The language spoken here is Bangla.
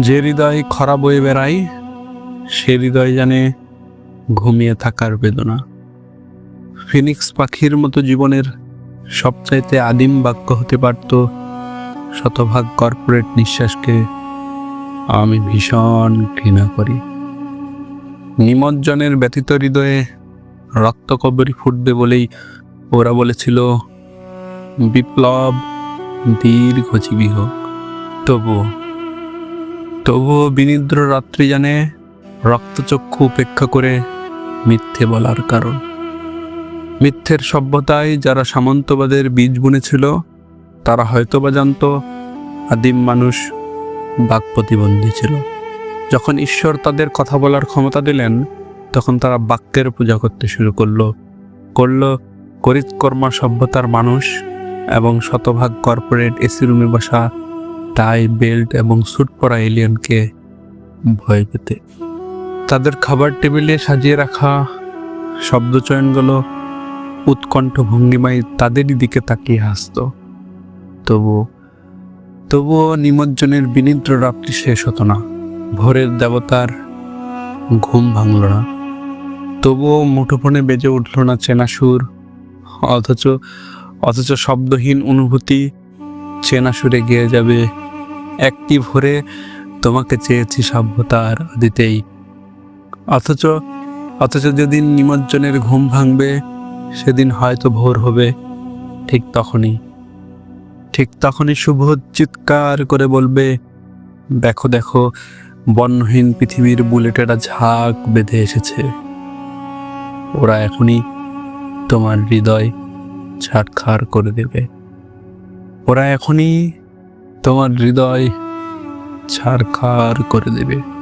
যে হৃদয় খরা বয়ে বেড়ায়, সে হৃদয় জানে ঘুমিয়ে থাকার বেদনা। ফিনিক্স পাখির মতো জীবনের সবচাইতে আদিম বাক্য হতে পারত শতভাগ কর্পোরেট নিঃশ্বাসকে আমি ভীষণ ঘৃণা করি। নিমজ্জনের ব্যতীত হৃদয়ে রক্তকবরী ফুটবে বলেই ওরা বলেছিল, বিপ্লব দীর্ঘজীবী হোক। তবুও তবুও বিনিদ্র রাত্রি জানে, রক্তচক্ষু উপেক্ষা করে মিথ্যে বলার কারণ। মিথ্যের সভ্যতায় যারা সামন্তবাদের বীজ বুনেছিল, তারা হয়তোবা জানত, আদিম মানুষ বাক প্রতিবন্ধী ছিল। যখন ঈশ্বর তাদের কথা বলার ক্ষমতা দিলেন, তখন তারা বাক্যের পূজা করতে শুরু করল। করল, করিতকর্মা সভ্যতার মানুষ এবং শতভাগ কর্পোরেট এসি রুমে বসা টাই বেল্ট এবং স্যুট পরা এলিয়নকে ভয় পেতে। তাদের খাবার টেবিলে সাজিয়ে রাখা শব্দচয়নগুলো উৎকণ্ঠ ভঙ্গিমায় তাদেরই দিকে তাকিয়ে হাসত। তবু তবুও নিমজ্জনের বিনিদ্র রাত্রি শেষ হতো না। ভোরের দেবতার ঘুম ভাঙল না। তবুও মুঠোফোনে বেজে উঠল না চেনা সুর অথচ অথচ শব্দহীন অনুভূতি চেনা সুরে গিয়ে যাবে একটি ভোরে তোমাকে চেয়েছি সভ্যতার দিতেই। অথচ অথচ যেদিন নিমজ্জনের ঘুম ভাঙবে, সেদিন হয়তো ভোর হবে, ঠিক তখনই। ঠিক তখনই শুভ চিৎকার করে বলবে, দেখো দেখো, বর্ণহীন পৃথিবীর বুলেটেরা ঝাঁক বেঁধে এসেছে। ওরা এখনই তোমার হৃদয় ছাড়খাড় করে দেবে। ওরা এখনই তোমার হৃদয় ছাড়খাড় করে দেবে।